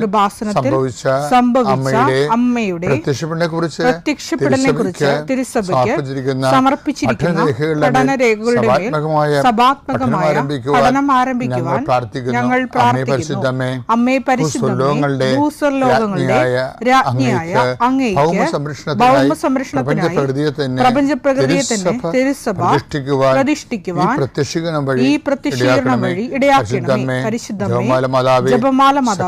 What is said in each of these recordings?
കൃപാസനത്തിൽ സംഭവിച്ച അമ്മയുടെ പ്രത്യക്ഷപ്പെടനെ കുറിച്ച് പ്രത്യക്ഷപ്പെടലിനെ കുറിച്ച് തിരുസഭയ്ക്ക് സമർപ്പിച്ചിരിക്കുന്ന പഠനരേഖകളുടെ സഭാത്മകമായ പഠനം ആരംഭിക്കുവാൻ ഞങ്ങൾ പ്രാർത്ഥിക്കുന്നു. അമ്മേ രാജ്ഞിയായ അങ്ങേക്ക് ഭൗമ സംരക്ഷണത്തിനായി തന്നെ തിരുസഭ പ്രതിഷ്ഠിക്കുവാൻ ഈ പ്രത്യക്ഷീകരണം വഴി ഇടയാക്കണമേ. പരിശുദ്ധമേ ജപമാല മാതാവേ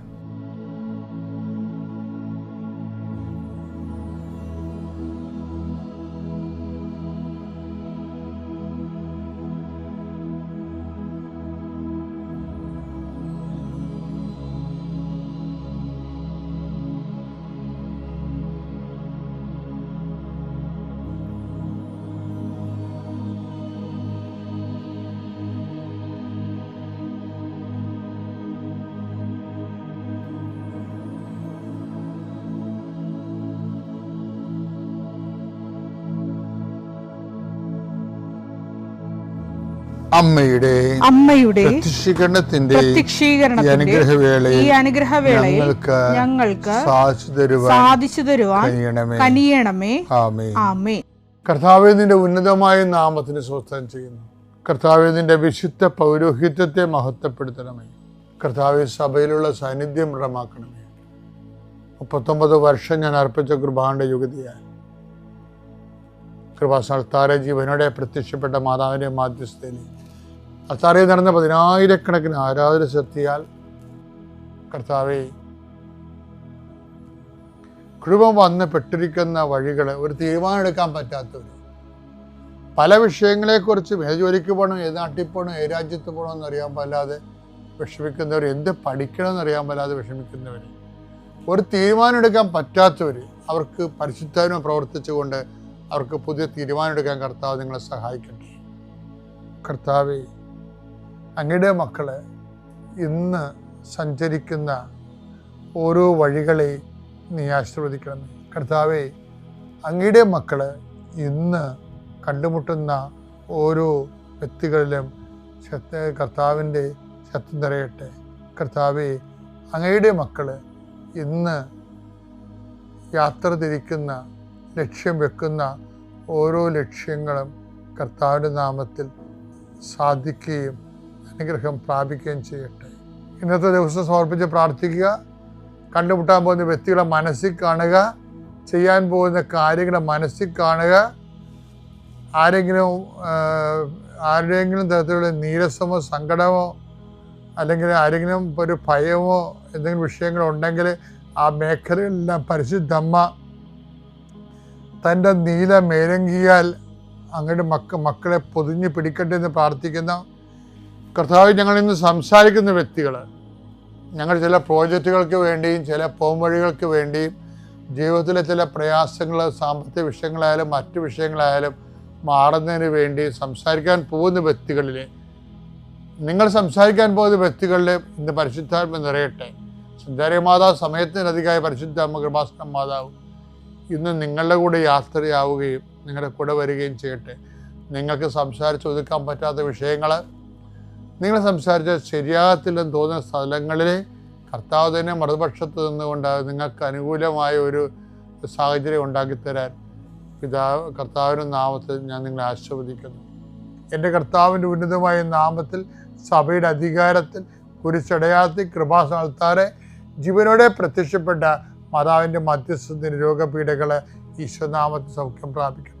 അമ്മയുടെ അമ്മയുടെ പ്രത്യക്ഷീകരണത്തിന്റെ അനുഗ്രഹവേളയിൽ ഈ അനുഗ്രഹവേളയിൽ ഞങ്ങൾക്ക് സാധിച്ചു തരുവാൻ കനിയണമേ. ആമേ ആമേ കർത്താവെ നിന്റെ ഉന്നതമായ നാമത്തിന് സ്വസ്ഥം ചെയ്യുന്നു. കർത്താവെ നിന്റെ വിശുദ്ധ പൗരോഹിത്യത്തെ മഹത്വപ്പെടുത്തണമേ. കർത്താവെ സഭയിലുള്ള സാന്നിധ്യം ദൃഢമാക്കണമേ മുപ്പത്തൊമ്പത് വർഷം ഞാൻ അർപ്പിച്ച കൃപാന്റെ യുഗതിയായി കൃപാസ്ഥാരെ ജീവനോടെ പ്രത്യക്ഷപ്പെട്ട മാതാവിന്റെ മാധ്യസ്ഥയിൽ അത്താറെ നടന്ന പതിനായിരക്കണക്കിന് ആരാധന ശക്തിയാൽ കർത്താവെ കുടുംബം വന്ന് പെട്ടിരിക്കുന്ന വഴികൾ ഒരു തീരുമാനമെടുക്കാൻ പറ്റാത്തവർ പല വിഷയങ്ങളെക്കുറിച്ചും ഏത് ജോലിക്ക് പോകണം ഏത് നാട്ടിൽ പോകണം ഏത് രാജ്യത്ത് പോകണം എന്നറിയാൻ പാടില്ലാതെ വിഷമിക്കുന്നവർ എന്ത് പഠിക്കണം എന്നറിയാൻ പാടില്ലാതെ വിഷമിക്കുന്നവർ ഒരു തീരുമാനം എടുക്കാൻ പറ്റാത്തവർ അവർക്ക് പരിശുദ്ധാത്മ പ്രവർത്തിച്ചുകൊണ്ട് അവർക്ക് പുതിയ തീരുമാനം എടുക്കാൻ കർത്താവ് നിങ്ങളെ സഹായിക്കട്ടെ. കർത്താവെ അങ്ങയുടെ മക്കൾ ഇന്ന് സഞ്ചരിക്കുന്ന ഓരോ വഴികളെ നീ ആശീർവദിക്കണമേ. കർത്താവെ അങ്ങയുടെ മക്കൾ ഇന്ന് കണ്ടുമുട്ടുന്ന ഓരോ വ്യക്തികളിലും ശക്തി കർത്താവിന്റെ ശക്തി നിറയട്ടെ. കർത്താവെ അങ്ങയുടെ മക്കൾ ഇന്ന് യാത്ര തിരിക്കുന്ന ലക്ഷ്യം വെക്കുന്ന ഓരോ ലക്ഷ്യങ്ങളും കർത്താവിന്റെ നാമത്തിൽ സാധിക്കുകയും അനുഗ്രഹം പ്രാപിക്കുകയും ചെയ്യട്ടെ. ഇന്നത്തെ ദിവസം സമർപ്പിച്ച് പ്രാർത്ഥിക്കുക. കണ്ടുമുട്ടാൻ പോകുന്ന വ്യക്തികളെ മനസ്സിൽ കാണുക. ചെയ്യാൻ പോകുന്ന കാര്യങ്ങളെ മനസ്സിൽ കാണുക. ആരെങ്കിലും ആരുടെയെങ്കിലും തരത്തിലുള്ള നീരസമോ സങ്കടമോ അല്ലെങ്കിൽ ആരെങ്കിലും ഒരു ഭയമോ എന്തെങ്കിലും വിഷയങ്ങളുണ്ടെങ്കിൽ ആ മേഖലകളിലെല്ലാം പരിശുദ്ധമ്മ തന്റെ നീല മേലങ്കിയാൽ അങ്ങയുടെ മക്ക മക്കളെ പൊതിഞ്ഞ് പിടിക്കട്ടെ എന്ന് പ്രാർത്ഥിക്കുന്ന. കർത്താവ് ഞങ്ങൾ ഇന്ന് സംസാരിക്കുന്ന വ്യക്തികൾ ഞങ്ങൾ ചില പ്രോജക്റ്റുകൾക്ക് വേണ്ടിയും ചില പോംവഴികൾക്ക് വേണ്ടിയും ജീവിതത്തിലെ ചില പ്രയാസങ്ങൾ സാമ്പത്തിക വിഷയങ്ങളായാലും മറ്റു വിഷയങ്ങളായാലും മാറുന്നതിന് വേണ്ടി സംസാരിക്കാൻ പോകുന്ന വ്യക്തികളിൽ നിങ്ങൾ സംസാരിക്കാൻ പോകുന്ന വ്യക്തികളിൽ ഇന്ന് പരിശുദ്ധാത്മ നിറയട്ടെ. സഞ്ചാരി മാതാവ് സമയത്തിനധികമായ പരിശുദ്ധാത്മ കൃപാസന മാതാവ് ഇന്ന് നിങ്ങളുടെ കൂടെ യാത്രയാവുകയും നിങ്ങളുടെ കൂടെ വരികയും ചെയ്യട്ടെ. നിങ്ങൾക്ക് സംസാരിച്ച് ഒതുക്കാൻ പറ്റാത്ത വിഷയങ്ങൾ നിങ്ങൾ സംസാരിച്ച ശരിയാകത്തില്ലെന്ന് തോന്നുന്ന സ്ഥലങ്ങളിൽ കർത്താവ് തന്നെ മറുപക്ഷത്ത് നിന്നുകൊണ്ട് നിങ്ങൾക്ക് അനുകൂലമായ ഒരു സാഹചര്യം ഉണ്ടാക്കിത്തരാൻ പിതാവ് കർത്താവിന്റെ നാമത്തിൽ ഞാൻ നിങ്ങളെ ആശീർവദിക്കുന്നു. എന്റെ കർത്താവിന്റെ ഉന്നതമായ നാമത്തിൽ സഭയുടെ അധികാരത്തിൽ കുരിശടയാത്തി കൃപാസ്ഥാനത്താറെ ജീവനോടെ പ്രത്യക്ഷപ്പെട്ട മാതാവിന്റെ മധ്യസ്ഥ രോഗപീഠകളെ ഈശ്വനാമത്തിൽ സൗഖ്യം പ്രാപിക്കട്ടെ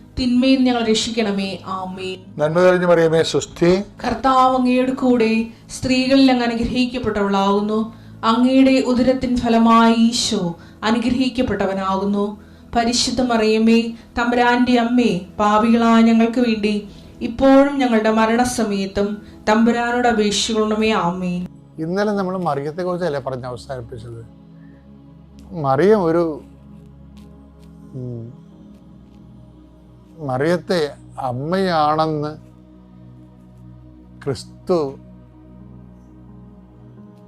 തിന്മയിൽ ഞങ്ങൾ രക്ഷിക്കണമേ. ആമേൻ. നന്മ തെളിഞ്ഞു മറിയമേ സുസ്ഥി കർത്താവ് അങ്ങയുടെ കൂടെ സ്ത്രീകളിൽ അങ്ങ് അനുഗ്രഹിക്കപ്പെട്ടവളാകുന്നു. അങ്ങയുടെ ഉദരത്തിൻ ഫലമായി ഈശോ അനുഗ്രഹിക്കപ്പെട്ടവനാകുന്നു. പരിശുദ്ധ മറിയമേ തമ്പുരാന്റെ അമ്മേ പാപികളായ ഞങ്ങൾക്ക് വേണ്ടി ഇപ്പോഴും ഞങ്ങളുടെ മരണസമയത്തും തമ്പുരാനോട് അപേക്ഷിക്കണമേ. ആമേൻ. ഇന്നലെ നമ്മൾ മറിയത്തെക്കുറിച്ചല്ലേ പറഞ്ഞ് അവസാനിപ്പിച്ചത്? മറിയം ഒരു മറിയത്തെ അമ്മയാണെന്ന് ക്രിസ്തു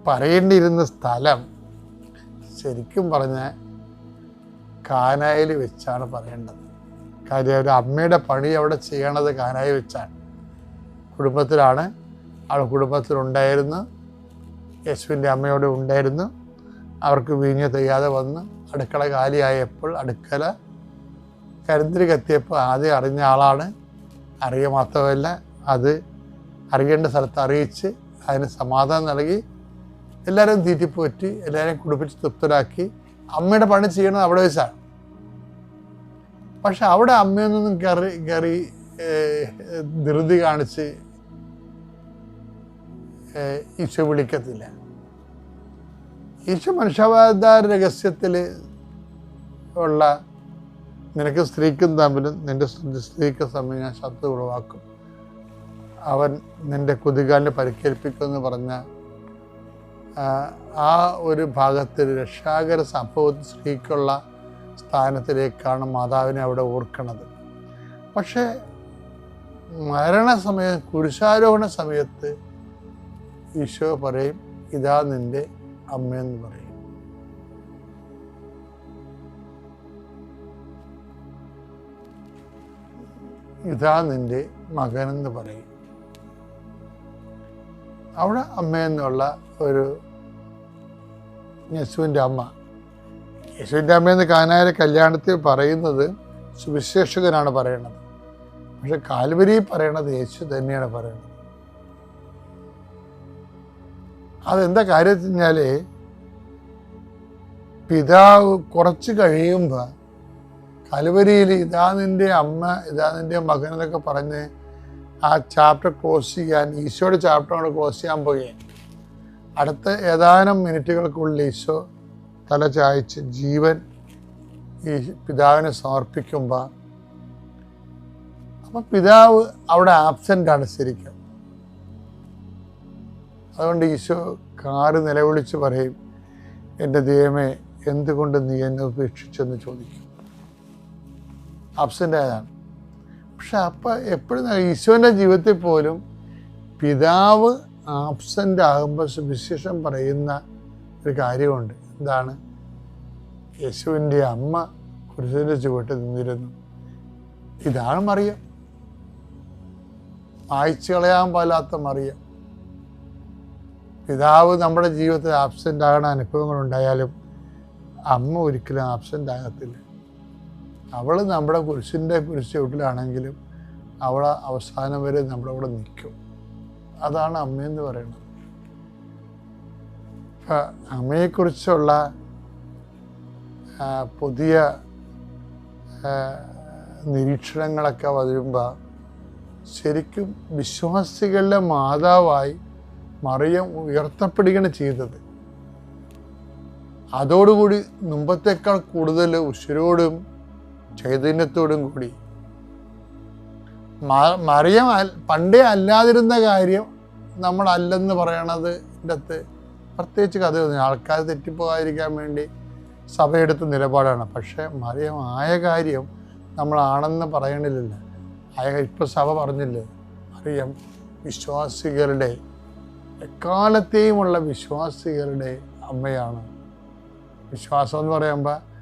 പറയേണ്ടിയിരുന്ന സ്ഥലം ശരിക്കും പറഞ്ഞ കാനായിൽ വെച്ചാണ് പറയേണ്ടത്. കാര്യം ഒരു അമ്മയുടെ പണി അവിടെ ചെയ്യണത് കാനായി വെച്ചാണ്. കുടുംബത്തിലാണ് ആൾ കുടുംബത്തിലുണ്ടായിരുന്നു യേശുവിന്റെ അമ്മയോട് ഉണ്ടായിരുന്നു. അവർക്ക് വീഞ്ഞ് തെയ്യാതെ വന്ന് അടുക്കള കാലിയായപ്പോൾ അടുക്കള കരിന്തിരി കത്തിയപ്പോൾ ആദ്യം അറിഞ്ഞ ആളാണ്. അറിയുക മാത്രമല്ല അത് അറിയേണ്ട സ്ഥലത്ത് അറിയിച്ച് അതിന് സമാധാനം നൽകി എല്ലാവരും തീറ്റിപ്പോറ്റി എല്ലാവരെയും കുടിപ്പിച്ച് തൃപ്തരാക്കി അമ്മയുടെ പണി ചെയ്യണത് അവിടെ വെച്ചാണ്. പക്ഷെ അവിടെ അമ്മയൊന്നും കയറി ഏഹ്, ധൃതി കാണിച്ച് ഈശോ വിളിക്കത്തില്ല. ഈശോ മനുഷ്യാവതാര രഹസ്യത്തിൽ ഉള്ള നിനക്ക് സ്ത്രീക്കും തമ്മിലും നിന്റെ സ്ത്രീക്ക് സമയം ഞാൻ ശബ്ദം ഉളവാക്കും. അവൻ നിന്റെ കുതികാലിന് പരിക്കേൽപ്പിക്കുമെന്ന് പറഞ്ഞ ആ, ഒരു ഭാഗത്തിൽ രക്ഷാകര സംഭവത്തിൽ സ്ത്രീക്കുള്ള സ്ഥാനത്തിലേക്കാണ് മാതാവിനെ അവിടെ ഓർക്കണത്. പക്ഷേ മരണസമയം കുരിശാരോഹണ സമയത്ത് ഈശോ പറയും ഇതാ നിന്റെ അമ്മയെന്ന് പറയും. ഇതാ നിന്റെ മകനെന്ന് പറയും. അവിടെ അമ്മയെന്നുള്ള ഒരു യേശുവിന്റെ അമ്മ. യേശുവിന്റെ അമ്മയെന്ന് കാനായ കല്യാണത്തിൽ പറയുന്നത് സുവിശേഷകനാണ് പറയണത്. പക്ഷെ കാൽവരി പറയണത് യേശു തന്നെയാണ് പറയുന്നത് അതെന്താ കാര്യം വെച്ച് പിതാവ് കുറച്ച് കഴിയുമ്പോൾ കലുവരിയിൽ ഇതാ നിന്റെ അമ്മ ഇതാ നിന്റെ മകൻ എന്നൊക്കെ പറഞ്ഞ് ആ ചാപ്റ്റർ ക്ലോസ് ചെയ്യാൻ ഈശോയുടെ ചാപ്റ്റർ അവിടെ ക്ലോസ് ചെയ്യാൻ പോകുകയാണ് അടുത്ത ഏതാനും മിനിറ്റുകൾക്കുള്ളിൽ ഈശോ തല ചായച്ച് ജീവൻ ഈ പിതാവിനെ സമർപ്പിക്കുമ്പോൾ അപ്പം പിതാവ് അവിടെ ആബ്സെന്റ് ആണ് ശരിക്കും. അതുകൊണ്ട് ഈശോ കാറ് നിലവിളിച്ച് പറയും എന്റെ ദൈവമേ എന്തുകൊണ്ട് നീ എന്നെ ഉപേക്ഷിച്ചെന്ന് ചോദിക്കും? ആബ്സെന്റ് ആയതാണ്. പക്ഷെ അപ്പം എപ്പോഴും ഈശോന്റെ ജീവിതത്തിൽ പോലും പിതാവ് ആബ്സെന്റ് ആകുമ്പോൾ സുവിശേഷം പറയുന്ന ഒരു കാര്യമുണ്ട്. എന്താണ്? യേശുവിന്റെ അമ്മ കുരിശിന്റെ ചുവട്ട് നിന്നിരുന്നു. ഇതാണ് മറിയ. വായിച്ചു കളയാൻ പാലാത്ത മറിയം. പിതാവ് നമ്മുടെ ജീവിതത്തിൽ ആബ്സെന്റ് ആകുന്ന അനുഭവങ്ങൾ ഉണ്ടായാലും അമ്മ ഒരിക്കലും ആബ്സെന്റ് ആകത്തില്ല. അവൾ നമ്മുടെ കുരിശിന്റെ കുരിശ് ചുവട്ടിലാണെങ്കിലും അവൾ അവസാനം വരെ നമ്മുടെ കൂടെ നിൽക്കും. അതാണ് അമ്മയെന്ന് പറയുന്നത്. അപ്പം അമ്മയെക്കുറിച്ചുള്ള പുതിയ നിരീക്ഷണങ്ങളൊക്കെ വരുമ്പോൾ ശരിക്കും വിശ്വാസികളുടെ മാതാവായി മറിയം ഉയർത്തപ്പെടുകയാണ് ചെയ്തത്. അതോടുകൂടി മുമ്പത്തേക്കാൾ കൂടുതൽ ഉശിരോടും ചൈതന്യത്തോടും കൂടി. മറിയം പണ്ടേ അല്ലാതിരുന്ന കാര്യം നമ്മളല്ലെന്ന് പറയണത് ഇതിന്റെ പ്രത്യേകിച്ച് കഥ ആൾക്കാർ തെറ്റിപ്പോകാതിരിക്കാൻ വേണ്ടി സഭയെടുത്ത നിലപാടാണ്. പക്ഷേ മറിയം ആയ കാര്യം നമ്മളാണെന്ന് പറയണില്ല ആയ ഇപ്പോൾ സഭ പറഞ്ഞില്ലേ? മറിയം വിശ്വാസികളുടെ എക്കാലത്തെയുമുള്ള വിശ്വാസികളുടെ അമ്മയാണ്. വിശ്വാസം എന്ന് പറയുമ്പോൾ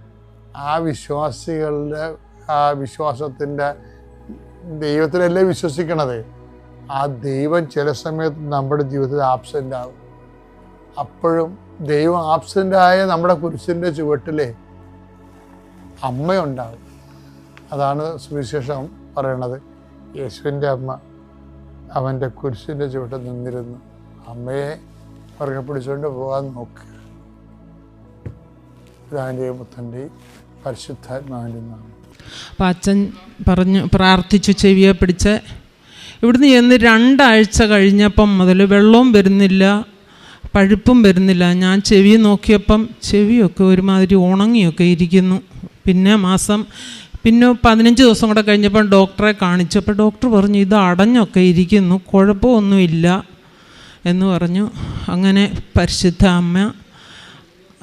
ആ വിശ്വാസികളുടെ ആ വിശ്വാസത്തിന്റെ ദൈവത്തിലല്ലേ വിശ്വസിക്കണത്? ആ ദൈവം ചില സമയത്ത് നമ്മുടെ ജീവിതത്തിൽ ആബ്സെന്റ് ആവും. അപ്പോഴും ദൈവം ആബ്സെന്റ് ആയ നമ്മുടെ കുരിശിന്റെ ചുവട്ടിലെ അമ്മയുണ്ടാവും. അതാണ് സുവിശേഷം പറയണത്. യേശുവിന്റെ അമ്മ അവന്റെ കുരിശിന്റെ ചുവട്ടിൽ നിന്നിരുന്നു. അമ്മയെ പുറകെ പിടിച്ചുകൊണ്ട് പോകാൻ നോക്കുക പിതാവിന്റെയും പുത്രന്റെയും പരിശുദ്ധാത്മാവിന്റെ നാമം. പറഞ്ഞു പ്രാർത്ഥിച്ചു ചെവിയെ പിടിച്ച്. ഇവിടുന്ന് ചെന്ന് രണ്ടാഴ്ച കഴിഞ്ഞപ്പം മുതൽ വെള്ളവും വരുന്നില്ല പഴുപ്പും വരുന്നില്ല. ഞാൻ ചെവി നോക്കിയപ്പം ചെവിയൊക്കെ ഒരുമാതിരി ഉണങ്ങിയൊക്കെ ഇരിക്കുന്നു. പിന്നെ മാസം പിന്നെ പതിനഞ്ച് ദിവസം കൂടെ കഴിഞ്ഞപ്പം ഡോക്ടറെ കാണിച്ചു. കാണിച്ചപ്പോൾ ഡോക്ടർ പറഞ്ഞു ഇത് അടഞ്ഞൊക്കെ ഇരിക്കുന്നു കുഴപ്പമൊന്നുമില്ല എന്ന് പറഞ്ഞു. അങ്ങനെ പരിശുദ്ധ അമ്മ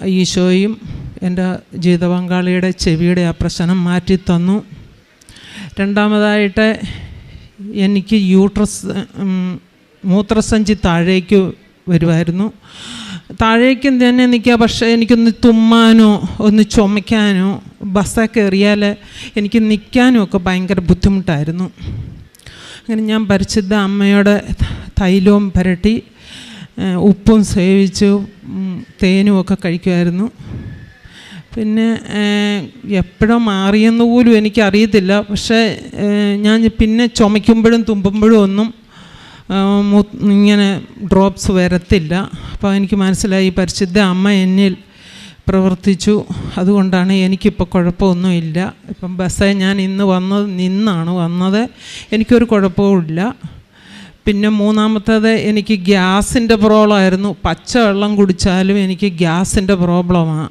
ഈശോയും എന്റെ ജീവിത പങ്കാളിയുടെ ചെവിയുടെ ആ പ്രശ്നം മാറ്റി തന്നു. രണ്ടാമതായിട്ട് എനിക്ക് യൂട്രസ് മൂത്രസഞ്ചി താഴേക്ക് വരുമായിരുന്നു. താഴേക്കും തന്നെ നിൽക്കുക പക്ഷേ എനിക്കൊന്ന് തുമ്മാനോ ഒന്ന് ചുമയ്ക്കാനോ ബസ്സൊക്കെ എറിയാൽ എനിക്ക് നിൽക്കാനും ഒക്കെ ഭയങ്കര ബുദ്ധിമുട്ടായിരുന്നു. അങ്ങനെ ഞാൻ പരിശുദ്ധ അമ്മയുടെ തൈലവും പുരട്ടി ഉപ്പും സേവിച്ചു തേനും ഒക്കെ കഴിക്കുമായിരുന്നു. പിന്നെ എപ്പോഴോ മാറിയെന്ന് പോലും എനിക്കറിയത്തില്ല. പക്ഷേ ഞാൻ പിന്നെ ചുമയ്ക്കുമ്പോഴും തുമ്പുമ്പോഴും ഒന്നും ഇങ്ങനെ ഡ്രോപ്സ് വരത്തില്ല. അപ്പോൾ എനിക്ക് മനസ്സിലായി പരിശുദ്ധ അമ്മ എന്നിൽ പ്രവർത്തിച്ചു. അതുകൊണ്ടാണ് എനിക്കിപ്പോൾ കുഴപ്പമൊന്നുമില്ല. ഇപ്പം ബസ്സേ ഞാൻ ഇന്ന് വന്നത് നിന്നാണ് വന്നത്. എനിക്കൊരു കുഴപ്പവുമില്ല. പിന്നെ മൂന്നാമത്തേത് എനിക്ക് ഗ്യാസിന്റെ പ്രോബ്ലമായിരുന്നു. പച്ചവെള്ളം കുടിച്ചാലും എനിക്ക് ഗ്യാസിന്റെ പ്രോബ്ലമാണ്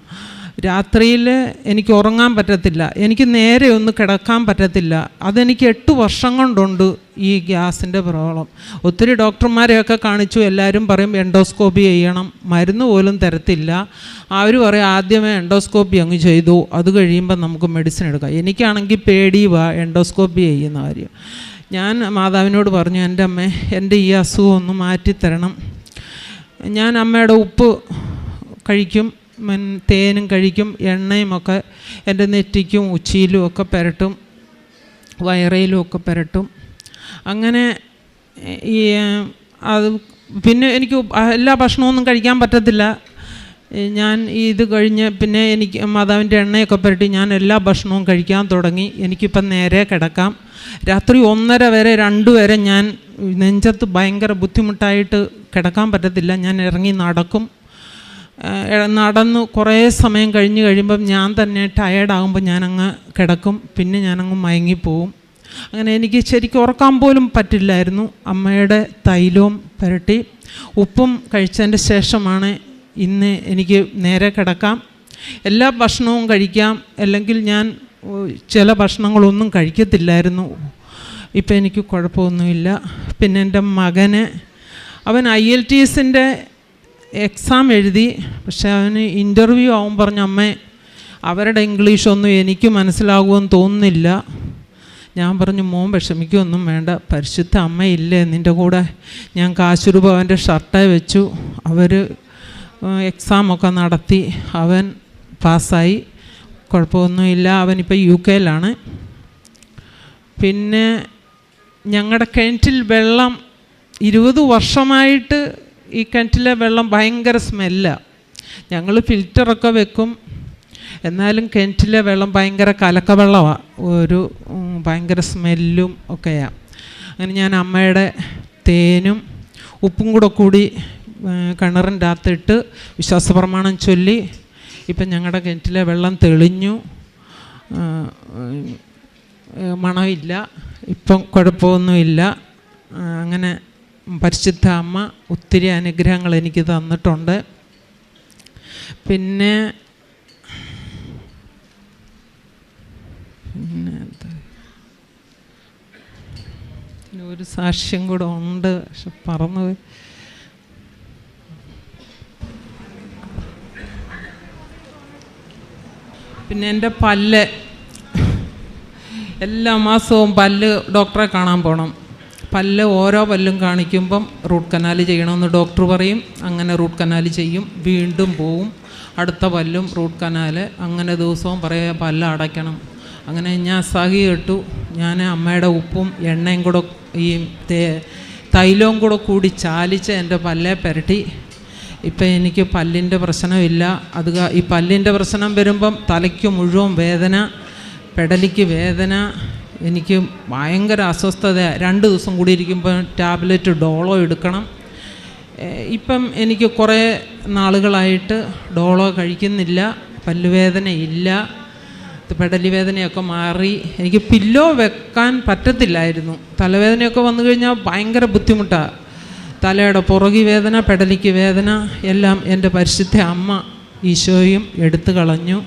രാത്രിയിൽ എനിക്ക് ഉറങ്ങാൻ പറ്റത്തില്ല എനിക്ക് നേരെ ഒന്ന് കിടക്കാൻ പറ്റത്തില്ല അതെനിക്ക് എട്ട് വർഷം കൊണ്ടുണ്ട് ഈ ഗ്യാസിന്റെ പ്രോബ്ലം ഒത്തിരി ഡോക്ടർമാരെയൊക്കെ കാണിച്ചു എല്ലാവരും പറയും എൻഡോസ്കോപ്പി ചെയ്യണം മരുന്ന് പോലും തരത്തില്ല. അവർ പറയും ആദ്യമേ എൻഡോസ്കോപ്പി അങ്ങ് ചെയ്തു അത് കഴിയുമ്പോൾ നമുക്ക് മെഡിസിൻ എടുക്കാം. എനിക്കാണെങ്കിൽ പേടി വാ എൻഡോസ്കോപ്പി ചെയ്യുന്ന കാര്യം. ഞാൻ മാതാവിനോട് പറഞ്ഞു എന്റെ അമ്മ എന്റെ ഈ അസുഖം ഒന്ന് മാറ്റിത്തരണം. ഞാൻ അമ്മയുടെ ഉപ്പ് കഴിക്കും തേനും കഴിക്കും എണ്ണയും ഒക്കെ എന്റെ നെറ്റിക്കും ഉച്ചിയിലും ഒക്കെ പുരട്ടും വയറയിലും ഒക്കെ പുരട്ടും. അങ്ങനെ ഈ അത് പിന്നെ എനിക്ക് എല്ലാ ഭക്ഷണമൊന്നും കഴിക്കാൻ പറ്റത്തില്ല. ഞാൻ ഇത് കഴിഞ്ഞ് പിന്നെ എനിക്ക് മാതാവിന്റെ എണ്ണയൊക്കെ പുരട്ടി ഞാൻ എല്ലാ ഭക്ഷണവും കഴിക്കാൻ തുടങ്ങി. എനിക്കിപ്പം നേരെ കിടക്കാം. രാത്രി ഒന്നര വരെ രണ്ട് വരെ ഞാൻ നെഞ്ചത്ത് ഭയങ്കര ബുദ്ധിമുട്ടായിട്ട് കിടക്കാൻ പറ്റത്തില്ല. ഞാൻ ഇറങ്ങി നടക്കും. നടന്നു കുറേ സമയം കഴിഞ്ഞ് കഴിയുമ്പം ഞാൻ തന്നെ ടയേർഡാകുമ്പോൾ ഞാനങ്ങ് കിടക്കും. പിന്നെ ഞാനങ്ങ് മയങ്ങിപ്പോവും. അങ്ങനെ എനിക്ക് ശരിക്കും ഉറക്കാൻ പോലും പറ്റില്ലായിരുന്നു. അമ്മയുടെ തൈലവും പുരട്ടി ഉപ്പും കഴിച്ചതിന്റെ ശേഷമാണ് ഇന്ന് എനിക്ക് നേരെ കിടക്കാം. എല്ലാ ഭക്ഷണവും കഴിക്കാം. അല്ലെങ്കിൽ ഞാൻ ചില ഭക്ഷണങ്ങളൊന്നും കഴിക്കത്തില്ലായിരുന്നു. ഇപ്പം എനിക്ക് കുഴപ്പമൊന്നുമില്ല. പിന്നെ എന്റെ മകന് അവൻ ഐ എൽ ടി എസിന്റെ എക്സാം എഴുതി പക്ഷെ അവന് ഇന്റർവ്യൂ ആവും പറഞ്ഞ അമ്മ അവരുടെ ഇംഗ്ലീഷൊന്നും എനിക്ക് മനസ്സിലാകുമെന്ന് തോന്നുന്നില്ല. ഞാൻ പറഞ്ഞു മോൻ വിഷമിക്കൊന്നും വേണ്ട പരിശുദ്ധ അമ്മയില്ലേ നിന്റെ കൂടെ ഞാൻ കാശുരൂപ അവന്റെ ഷർട്ടേ വെച്ചു. അവർ എക്സാമൊക്കെ നടത്തി. അവൻ പാസ്സായി. കുഴപ്പമൊന്നുമില്ല. അവനിപ്പോൾ യു കെയിലാണ്. പിന്നെ ഞങ്ങളുടെ കിണറ്റിൽ വെള്ളം ഇരുപത് വർഷമായിട്ട് ഈ കിണറ്റിലെ വെള്ളം ഭയങ്കര സ്മെല്ലാണ് ഞങ്ങൾ ഫിൽറ്ററൊക്കെ വെക്കും. എന്നാലും കിണറ്റിലെ വെള്ളം ഭയങ്കര കലക്ക വെള്ളമാണ് ഒരു ഭയങ്കര സ്മെല്ലും ഒക്കെയാണ് അങ്ങനെ ഞാൻ അമ്മയുടെ തേനും ഉപ്പും കൂടെ കൂടി കിണറിന്റെ അകത്തിട്ട് വിശ്വാസപ്രമാണം ചൊല്ലി ഇപ്പം ഞങ്ങളുടെ കിണറ്റിലെ വെള്ളം തെളിഞ്ഞു. മണമില്ല. ഇപ്പം കുഴപ്പമൊന്നുമില്ല. അങ്ങനെ പരിശുദ്ധ അമ്മ ഒത്തിരി അനുഗ്രഹങ്ങൾ എനിക്ക് തന്നിട്ടുണ്ട്. പിന്നെ ഒരു സാക്ഷ്യം കൂടെ ഉണ്ട്. പക്ഷെ പറന്നു പിന്നെ എന്റെ പല്ല്. എല്ലാ മാസവും പല്ല് ഡോക്ടറെ കാണാൻ പോകണം പല്ല് ഓരോ പല്ലും കാണിക്കുമ്പം റൂട്ട് കനാൽ ചെയ്യണമെന്ന് ഡോക്ടർ പറയും. അങ്ങനെ റൂട്ട് കനാൽ ചെയ്യും. വീണ്ടും പോവും. അടുത്ത പല്ലും റൂട്ട് കനാൽ അങ്ങനെ ദിവസവും പറയുക പല്ല് അടയ്ക്കണം. അങ്ങനെ ഞാൻ സഹി ഇട്ടു ഞാൻ അമ്മയുടെ ഉപ്പും എണ്ണയും കൂടെ ഈ തേ- തൈലവും കൂടെ കൂടി ചാലിച്ച് എന്റെ പല്ലെ പുരട്ടി. ഇപ്പം എനിക്ക് പല്ലിന്റെ പ്രശ്നമില്ല. അത് ഈ പല്ലിന്റെ പ്രശ്നം വരുമ്പം തലയ്ക്ക് മുഴുവൻ വേദന പെടലിക്ക് വേദന എനിക്ക് ഭയങ്കര അസ്വസ്ഥത. രണ്ട് ദിവസം കൂടി ഇരിക്കുമ്പോൾ ടാബ്ലറ്റ് ഡോളോ എടുക്കണം. ഇപ്പം എനിക്ക് കുറേ നാളുകളായിട്ട് ഡോളോ കഴിക്കുന്നില്ല. പല്ലുവേദന ഇല്ല. പെടലി വേദനയൊക്കെ മാറി. എനിക്ക് പില്ലോ വെക്കാൻ പറ്റത്തില്ലായിരുന്നു. തലവേദനയൊക്കെ വന്നു കഴിഞ്ഞാൽ ഭയങ്കര ബുദ്ധിമുട്ടാണ് തലയുടെ പുറകി വേദന പെടലിക്ക് വേദന എല്ലാം എന്റെ പരിശുദ്ധ അമ്മ ഈശോയും എടുത്തു കളഞ്ഞു.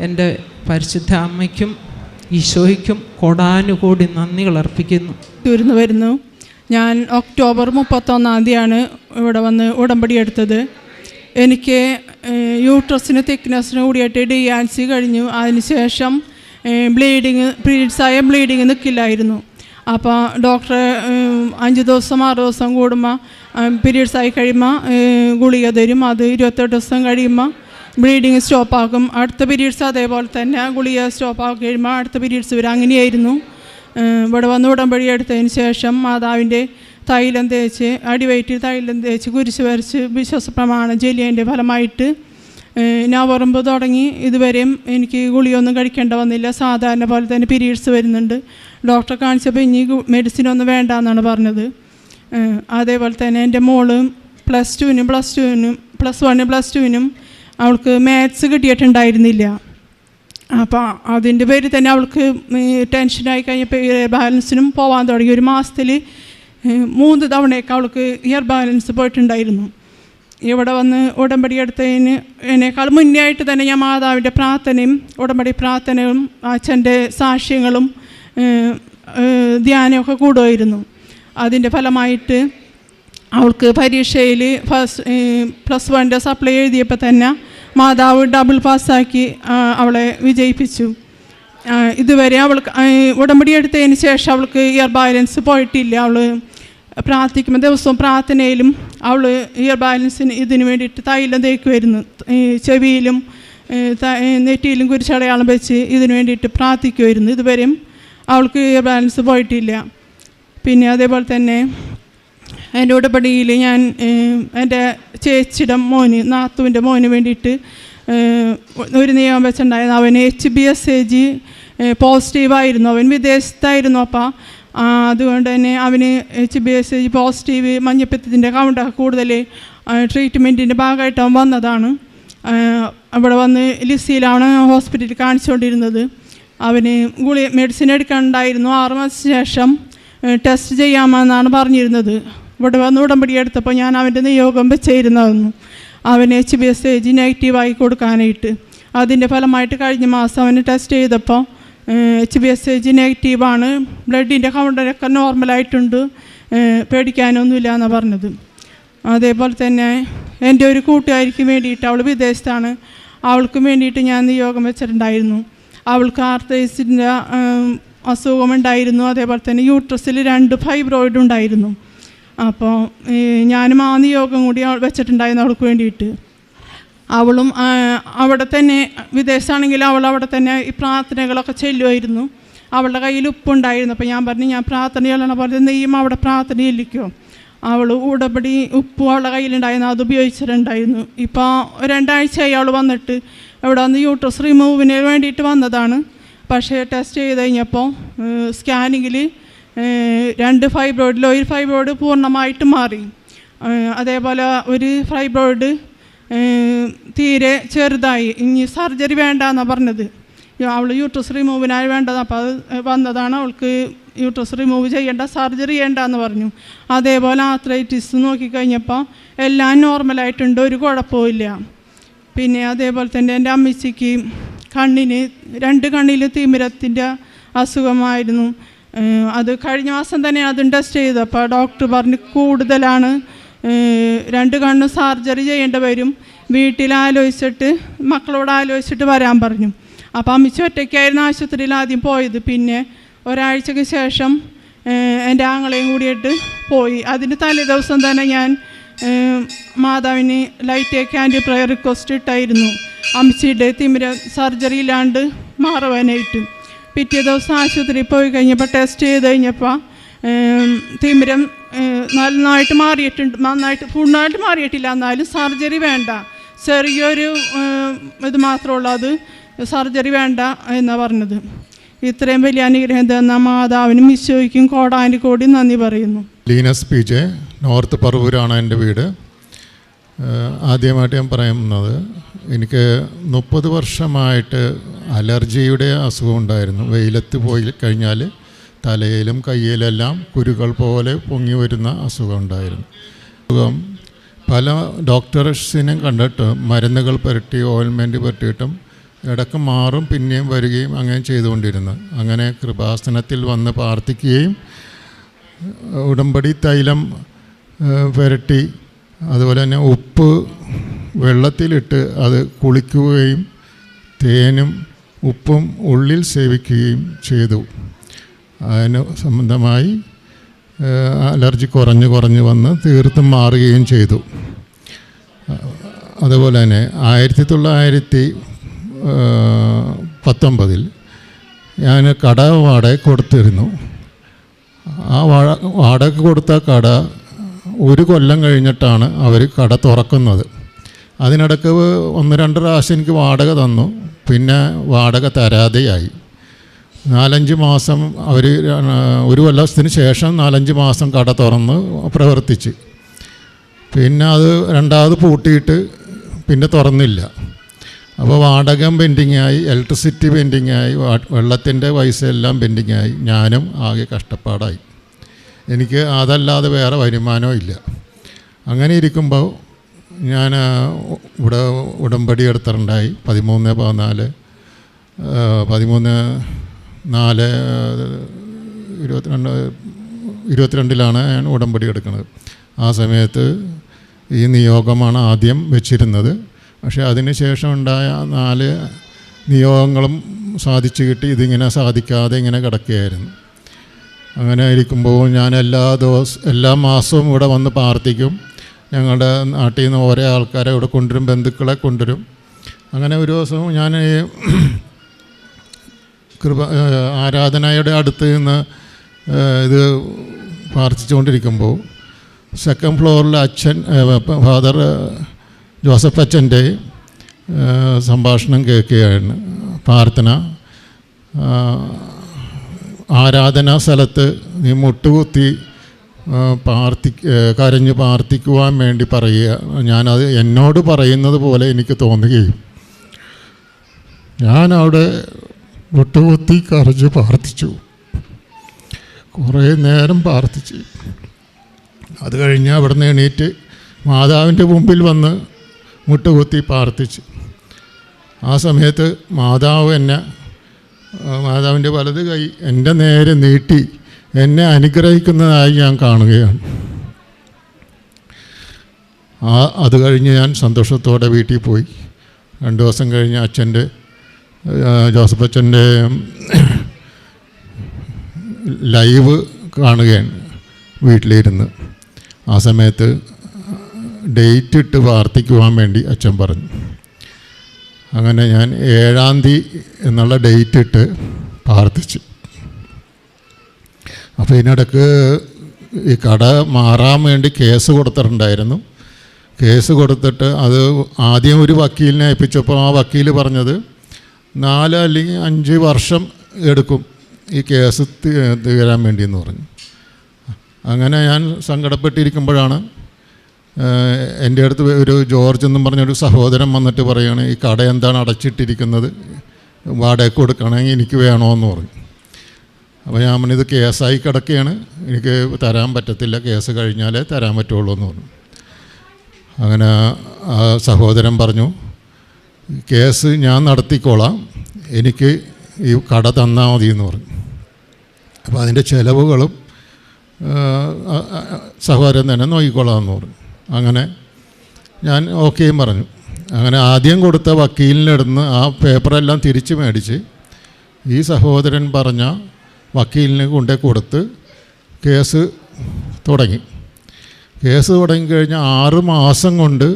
എന്റെ പരിശുദ്ധ അമ്മയ്ക്കും ഈശോയ്ക്കും കൊടാനുകൂടി നന്ദികൾ അർപ്പിക്കുന്നു. തീർന്നു വരുന്നു. ഞാൻ ഒക്ടോബർ മുപ്പത്തൊന്നാം തീയതിയാണ് ഇവിടെ വന്ന് ഉടമ്പടി എടുത്തത്. എനിക്ക് യൂട്രസിന് തിക്നെസ്സിന് കൂടിയിട്ട് ഡി ആൻ സി കഴിഞ്ഞു. അതിനുശേഷം ബ്ലീഡിങ് പീരീഡ്സായ ബ്ലീഡിങ് നിൽക്കില്ലായിരുന്നു അപ്പോൾ ഡോക്ടർ അഞ്ച് ദിവസം ആറ് ദിവസം കൂടുമ്പോൾ പീരീഡ്സായി കഴിയുമ്പോൾ ഗുളിക തരും. അത് ഇരുപത്തെട്ട് ദിവസം കഴിയുമ്പോൾ ബ്ലീഡിങ് സ്റ്റോപ്പാക്കും അടുത്ത പീരീഡ്സ് അതേപോലെ തന്നെ. ഗുളിക സ്റ്റോപ്പാക്കി കഴിയുമ്പോൾ അടുത്ത പീരീഡ്സ് വരും. അങ്ങനെയായിരുന്നു. ഇവിടെ വന്ന് ഉടമ്പടി എടുത്തതിന് ശേഷം മാതാവിന്റെ തൈലം തേച്ച് അടിവയറ്റിൽ തൈലം തേച്ച് കുരിശ് വരച്ച് വിശ്വാസപ്രമാണം ജലിയതിന്റെ ഫലമായിട്ട് ഞാൻ നവംബർ തുടങ്ങി. ഇതുവരെയും എനിക്ക് ഗുളിയൊന്നും കഴിക്കേണ്ട വന്നില്ല. സാധാരണ പോലെ തന്നെ പീരീഡ്സ് വരുന്നുണ്ട്. ഡോക്ടറെ കാണിച്ചപ്പോൾ ഇനി മെഡിസിൻ ഒന്നും വേണ്ട എന്നാണ് പറഞ്ഞത് അതേപോലെ തന്നെ എന്റെ മോൾ പ്ലസ് ടുവിനും പ്ലസ് ടുവിനും പ്ലസ് വണ്ണിനും പ്ലസ് ടുവിനും അവൾക്ക് മാത്സ് കിട്ടിയിട്ടുണ്ടായിരുന്നില്ല. അപ്പോൾ അതിന്റെ പേരിൽ തന്നെ അവൾക്ക് ടെൻഷനായി കഴിഞ്ഞപ്പോൾ ബാലൻസിനും പോകാൻ തുടങ്ങി. ഒരു മാസത്തിൽ മൂന്ന് തവണയൊക്കെ അവൾക്ക് ഇയർ ബാലൻസ് പോയിട്ടുണ്ടായിരുന്നു. ഇവിടെ വന്ന് ഉടമ്പടി എടുത്തതിന് എന്നെക്കാൾ മുന്നേ ആയിട്ട് തന്നെ ഞാൻ മാതാവിന്റെ പ്രാർത്ഥനയും ഉടമ്പടി പ്രാർത്ഥനയും അച്ഛന്റെ സാക്ഷ്യങ്ങളും ധ്യാനമൊക്കെ കൂടുമായിരുന്നു. അതിന്റെ ഫലമായിട്ട് അവൾക്ക് പരീക്ഷയിൽ ഫസ്റ്റ് പ്ലസ് വണ്ണിന്റെ സപ്ലൈ എഴുതിയപ്പോൾ തന്നെ മാതാവ് ഡബിൾ പാസ്സാക്കി അവളെ വിജയിപ്പിച്ചു. ഇതുവരെ അവൾക്ക് ഉടമ്പടി എടുത്തതിന് ശേഷം അവൾക്ക് ഇയർ ബാലൻസ് പോയിട്ടില്ല. അവൾ പ്രാർത്ഥിക്കുമ്പോൾ ദിവസവും പ്രാർത്ഥനയിലും അവൾ ഇയർ ബാലൻസിന് ഇതിന് വേണ്ടിയിട്ട് തൈലം തേക്കുമായിരുന്നു വരുന്നു. ചെവിയിലും നെറ്റിയിലും കുരിശടയാളം വെച്ച് ഇതിന് വേണ്ടിയിട്ട് പ്രാർത്ഥിക്കുമായിരുന്നു ഇതുവരെയും അവൾക്ക് ഇയർ ബാലൻസ് പോയിട്ടില്ല. പിന്നെ അതേപോലെ തന്നെ എന്റെ ഉടപടിയിൽ ഞാൻ എന്റെ ചേച്ചിയുടെ മോന് നാത്തുവിന്റെ മോന് വേണ്ടിയിട്ട് ഒരു നിയമം വെച്ചിട്ടുണ്ടായിരുന്നു. അവൻ H B S A G പോസിറ്റീവായിരുന്നു അവൻ വിദേശത്തായിരുന്നു അപ്പം. അതുകൊണ്ട് തന്നെ അവന് H B S A G positive മഞ്ഞപ്പിത്തത്തിന്റെ കൗണ്ടൊക്കെ കൂടുതൽ ട്രീറ്റ്മെന്റിന്റെ ഭാഗമായിട്ട് അവൻ വന്നതാണ്. അവിടെ വന്ന് ലിസിയിലാണ് ഹോസ്പിറ്റലിൽ കാണിച്ചുകൊണ്ടിരുന്നത്. അവന് ഗുളി മെഡിസിൻ എടുക്കാനുണ്ടായിരുന്നു. ആറ് മാസത്തിന് ശേഷം ടെസ്റ്റ് ചെയ്യാമെന്നാണ് പറഞ്ഞിരുന്നത്. ഇവിടെ വന്ന് ഉടമ്പടി എടുത്തപ്പോൾ ഞാൻ അവന്റെ നിയോഗം വെച്ചിരുന്നു അവന് എച്ച് ബി എസ് എജി നെഗറ്റീവായി കൊടുക്കാനായിട്ട്. അതിന്റെ ഫലമായിട്ട് കഴിഞ്ഞ മാസം അവന് ടെസ്റ്റ് ചെയ്തപ്പോൾ എച്ച് ബി എസ് എജി നെഗറ്റീവാണ് ബ്ലഡിന്റെ കൗണ്ടറൊക്കെ നോർമലായിട്ടുണ്ട് പേടിക്കാനൊന്നുമില്ല എന്നാണ് പറഞ്ഞത്. അതേപോലെ തന്നെ എന്റെ ഒരു കൂട്ടുകാരിക്ക് വേണ്ടിയിട്ട് അവൾ വിദേശത്താണ്. അവൾക്ക് വേണ്ടിയിട്ട് ഞാൻ നിയോഗം വെച്ചിട്ടുണ്ടായിരുന്നു. അവൾക്ക് ആർത്തൈസിന്റെ അസുഖമുണ്ടായിരുന്നു അതേപോലെ തന്നെ യൂട്രസിൽ രണ്ട് ഫൈബ്രോയിഡ് ഉണ്ടായിരുന്നു. അപ്പോൾ ഞാനും ആ നിയോഗം കൂടി വെച്ചിട്ടുണ്ടായിരുന്നു അവൾക്ക് വേണ്ടിയിട്ട്. അവളും അവിടെ തന്നെ വിദേശമാണെങ്കിൽ അവൾ അവിടെ തന്നെ ഈ പ്രാർത്ഥനകളൊക്കെ ചെല്ലുമായിരുന്നു. അവളുടെ കയ്യിൽ ഉപ്പുണ്ടായിരുന്നു. അപ്പോൾ ഞാൻ പറഞ്ഞു ഞാൻ പ്രാർത്ഥന ചെല്ലണ പോലെ നെയ്യും അവിടെ പ്രാർത്ഥന ചെല്ലിക്കോ അവൾ ഉടപടി ഉപ്പും അവളുടെ കയ്യിലുണ്ടായിരുന്നു. അത് ഉപയോഗിച്ചിട്ടുണ്ടായിരുന്നു. ഇപ്പോൾ രണ്ടാഴ്ചയായി അവൾ വന്നിട്ട് ഇവിടെ വന്ന് യൂട്രസ് റിമൂവിന് വേണ്ടിയിട്ട് വന്നതാണ്. പക്ഷേ ടെസ്റ്റ് ചെയ്ത് കഴിഞ്ഞപ്പോൾ സ്കാനിങ്ങിൽ രണ്ട് ഫൈബ്രോയിഡിൽ ഒരു ഫൈബ്രോയിഡ് പൂർണമായിട്ട് മാറി. അതേപോലെ ഒരു ഫൈബ്രോയിഡ് തീരെ ചെറുതായി. ഇനി സർജറി വേണ്ട എന്നാണ് പറഞ്ഞത് അവൾ യൂട്രസ് റിമൂവിനായി വേണ്ടത്. അപ്പോൾ അത് വന്നതാണ് അവൾക്ക് യൂട്രസ് റിമൂവ് ചെയ്യേണ്ട സർജറി ചെയ്യേണ്ട എന്ന് പറഞ്ഞു. അതേപോലെ ആത്രൈറ്റിസ് നോക്കിക്കഴിഞ്ഞപ്പോൾ എല്ലാം നോർമലായിട്ടുണ്ട് ഒരു കുഴപ്പമില്ല പിന്നെ അതേപോലെ തന്നെ എന്റെ അമ്മച്ചിക്ക് കണ്ണിന് രണ്ട് കണ്ണിൽ തിമിരത്തിന്റെ അസുഖമായിരുന്നു. അത് കഴിഞ്ഞ മാസം തന്നെ അതും ടെസ്റ്റ് ചെയ്തു. അപ്പോൾ ഡോക്ടർ പറഞ്ഞു കൂടുതലാണ്. രണ്ട് കണ്ണും സർജറി ചെയ്യേണ്ടി വരും. വീട്ടിൽ ആലോചിച്ചിട്ട് മക്കളോട് ആലോചിച്ചിട്ട് വരാൻ പറഞ്ഞു. അപ്പോൾ അമ്മച്ചി ഒറ്റയ്ക്കായിരുന്നു ആശുപത്രിയിൽ ആദ്യം പോയത്. പിന്നെ ഒരാഴ്ചയ്ക്ക് ശേഷം എന്റെ ആങ്ങളെയും കൂടിയിട്ട് പോയി. അതിന് തലേ ദിവസം തന്നെ ഞാൻ മാതാവിന് ലൈറ്റ് ക്യാൻഡി പ്രയർ റിക്വസ്റ്റ് ഇട്ടായിരുന്നു. അമ്മച്ചിയുടെ തിമിര സർജറി ഇല്ലാണ്ട് മാറുവാനായിട്ട്. പിറ്റേ ദിവസം ആശുപത്രിയിൽ പോയി കഴിഞ്ഞപ്പോൾ ടെസ്റ്റ് ചെയ്ത് കഴിഞ്ഞപ്പോൾ തിമിരം നന്നായിട്ട് മാറിയിട്ടുണ്ട്. നന്നായിട്ട് പൂർണമായിട്ട് മാറിയിട്ടില്ല. എന്നാലും സർജറി വേണ്ട. ചെറിയൊരു ഇത് മാത്രമുള്ളൂ അത് സർജറി വേണ്ട എന്നാണ് പറഞ്ഞത്. ഇത്രയും വലിയ അനുഗ്രഹം തന്ന മാതാവിനും ഈശോയ്ക്കും കോടാനുകോടി നന്ദി പറയുന്നു. ലീനസ് പി ജെ നോർത്ത് പറവൂരാണ് എന്റെ വീട്. ആദ്യമായിട്ട് ഞാൻ പറയുന്നത് എനിക്ക് മുപ്പത് വർഷമായിട്ട് അലർജിയുടെ അസുഖം ഉണ്ടായിരുന്നു. വെയിലത്ത് പോയി കഴിഞ്ഞാൽ തലയിലും കയ്യിലെല്ലാം കുരുകൾ പോലെ പൊങ്ങി വരുന്ന അസുഖം ഉണ്ടായിരുന്നു. അസുഖം പല ഡോക്ടർസിനെ കണ്ടിട്ട് മരുന്നുകൾ പുരട്ടി ഓയിൽമെന്റ് പുരട്ടിയിട്ടും ഇടയ്ക്ക് മാറും പിന്നെയും വരികയും അങ്ങനെ ചെയ്തുകൊണ്ടിരുന്നു. അങ്ങനെ കൃപാസനത്തിൽ വന്ന് പ്രാർത്ഥിക്കുകയും ഉടമ്പടി തൈലം പുരട്ടി അതുപോലെ തന്നെ ഉപ്പ് വെള്ളത്തിലിട്ട് അത് കുളിക്കുകയും തേനും ഉപ്പും ഉള്ളിൽ സേവിക്കുകയും ചെയ്തു. അതിന് സംബന്ധമായി അലർജി കുറഞ്ഞ് കുറഞ്ഞ് വന്ന് തീർത്തും മാറുകയും ചെയ്തു. അതുപോലെ തന്നെ ആയിരത്തി തൊള്ളായിരത്തി പത്തൊമ്പതിൽ ഞാൻ കട വാടക കൊടുത്തിരുന്നു. ആ വാട വാടക കൊടുത്ത കട ഒരു കൊല്ലം കഴിഞ്ഞിട്ടാണ് അവർ കട തുറക്കുന്നത്. അതിനിടക്ക് ഒന്ന് രണ്ട് പ്രാവശ്യം എനിക്ക് വാടക തന്നു. പിന്നെ വാടക തരാതെയായി. നാലഞ്ച് മാസം അവർ ഒരു കൊല്ലത്തിന് ശേഷം നാലഞ്ച് മാസം കട തുറന്ന് പ്രവർത്തിച്ച്. പിന്നെ അത് രണ്ടാമത് പൂട്ടിയിട്ട് പിന്നെ തുറന്നില്ല. അപ്പോൾ വാടകം പെൻഡിങ്ങായി ഇലക്ട്രിസിറ്റി പെൻഡിങ്ങായി വെള്ളത്തിന്റെ പൈസ എല്ലാം പെൻഡിങ്ങായി. ഞാനും ആകെ കഷ്ടപ്പാടായി. എനിക്ക് അതല്ലാതെ വേറെ വരുമാനവും ഇല്ല. അങ്ങനെ ഇരിക്കുമ്പോൾ ഞാൻ ഇവിടെ ഉടമ്പടി എടുത്തിട്ടുണ്ടായി. പതിമൂന്ന് പതിനാല് പതിമൂന്ന് നാല് ഇരുപത്തിരണ്ട് ഇരുപത്തിരണ്ടിലാണ് ഞാൻ ഉടമ്പടി എടുക്കുന്നത്. ആ സമയത്ത് ഈ നിയോഗമാണ് ആദ്യം വെച്ചിരുന്നത്. പക്ഷേ അതിന് ശേഷം ഉണ്ടായ നാല് നിയോഗങ്ങളും സാധിച്ചു കിട്ടി. ഇതിങ്ങനെ സാധിക്കാതെ ഇങ്ങനെ കിടക്കുകയായിരുന്നു. അങ്ങനെ ഇരിക്കുമ്പോൾ ഞാൻ എല്ലാ ദിവസം എല്ലാ മാസവും ഇവിടെ വന്ന് പ്രാർത്ഥിക്കും. ഞങ്ങളുടെ നാട്ടിൽ നിന്ന് ഓരോ ആൾക്കാരെ ഇവിടെ കൊണ്ടുവരും ബന്ധുക്കളെ കൊണ്ടുവരും. അങ്ങനെ ഒരു ദിവസം ഞാൻ ഈ കൃപ ആരാധനയുടെ അടുത്ത് നിന്ന് ഇത് പ്രാർത്ഥിച്ചുകൊണ്ടിരിക്കുമ്പോൾ സെക്കൻഡ് ഫ്ലോറിൽ അച്ഛൻ ഫാദർ ജോസഫ് അച്ഛന്റെ സംഭാഷണം കേൾക്കുകയാണ്. പ്രാർത്ഥന ആരാധനാ സ്ഥലത്ത് നീ മുട്ടുകുത്തി പ്രാർത്ഥി കരഞ്ഞ് പ്രാർത്ഥിക്കുവാൻ വേണ്ടി പറയുക. ഞാനത് എന്നോട് പറയുന്നത് പോലെ എനിക്ക് തോന്നുകയും ഞാൻ അവിടെ മുട്ടുകുത്തി കരഞ്ഞ് പ്രാർത്ഥിച്ചു കുറേ നേരം പ്രാർത്ഥിച്ചു അത് കഴിഞ്ഞ് അവിടെ നിന്ന് എണീറ്റ് മാതാവിന്റെ മുമ്പിൽ വന്ന് മുട്ടുകുത്തി പ്രാർത്ഥിച്ചു ആ സമയത്ത് മാതാവ് എന്നെ മാതാവിന്റെ വലത് കൈ എന്റെ നേരെ നീട്ടി എന്നെ അനുഗ്രഹിക്കുന്നതായി ഞാൻ കാണുകയാണ്. ആ അത് കഴിഞ്ഞ് ഞാൻ സന്തോഷത്തോടെ വീട്ടിൽ പോയി. രണ്ട് ദിവസം കഴിഞ്ഞ് അച്ഛന്റെ ജോസഫ് അച്ഛന്റെ ലൈവ് കാണുകയാണ് വീട്ടിലിരുന്ന്. ആ സമയത്ത് ഡേറ്റ് ഇട്ട് പ്രാർത്ഥിക്കുവാൻ വേണ്ടി അച്ഛൻ പറഞ്ഞു. അങ്ങനെ ഞാൻ ഏഴാം തീയതി എന്നുള്ള ഡേറ്റ് ഇട്ട് പ്രാർത്ഥിച്ചു. അപ്പോൾ ഇതിനിടക്ക് ഈ കട മാറാൻ വേണ്ടി കേസ് കൊടുത്തിട്ടുണ്ടായിരുന്നു. കേസ് കൊടുത്തിട്ട് അത് ആദ്യം ഒരു വക്കീലിനെ ഏൽപ്പിച്ചപ്പോൾ ആ വക്കീൽ പറഞ്ഞത് നാല് അല്ലെങ്കിൽ അഞ്ച് വർഷം എടുക്കും ഈ കേസ് തീരാൻ വേണ്ടി എന്ന് പറഞ്ഞു. അങ്ങനെ ഞാൻ സങ്കടപ്പെട്ടിരിക്കുമ്പോഴാണ് എന്റെ അടുത്ത് ഒരു ജോർജ് എന്നും പറഞ്ഞൊരു സഹോദരൻ വന്നിട്ട് പറയുകയാണ് ഈ കട എന്താണ് അടച്ചിട്ടിരിക്കുന്നത്? വാടക കൊടുക്കണമെങ്കിൽ എനിക്ക് വേണമെന്ന് പറഞ്ഞു. അപ്പോൾ ഞാൻ പറഞ്ഞു ഇത് കേസായി കിടക്കുകയാണ്. എനിക്ക് തരാൻ പറ്റത്തില്ല കേസ് കഴിഞ്ഞാലേ തരാൻ പറ്റുള്ളൂ എന്ന് പറഞ്ഞു. അങ്ങനെ ആ സഹോദരൻ പറഞ്ഞു കേസ് ഞാൻ നടത്തിക്കോളാം. എനിക്ക് ഈ കട തന്നാൽ മതി എന്ന് പറഞ്ഞു. അപ്പോൾ അതിന്റെ ചിലവുകളും സഹോദരൻ തന്നെ എന്ന് പറഞ്ഞു. അങ്ങനെ ഞാൻ ഓക്കെയും പറഞ്ഞു. അങ്ങനെ ആദ്യം കൊടുത്ത വക്കീലിനടുന്ന് ആ പേപ്പറെല്ലാം തിരിച്ച് മേടിച്ച് ഈ സഹോദരൻ പറഞ്ഞ വക്കീലിന് കൊണ്ടേ കൊടുത്ത് കേസ് തുടങ്ങി. കേസ് തുടങ്ങിക്കഴിഞ്ഞ ആറ് മാസം കൊണ്ട്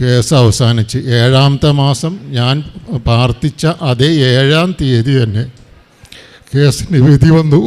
കേസ് അവസാനിച്ച്. ഏഴാമത്തെ മാസം ഞാൻ പ്രാർത്ഥിച്ച അതേ ഏഴാം തീയതി തന്നെ കേസിന് വിധി വന്നു.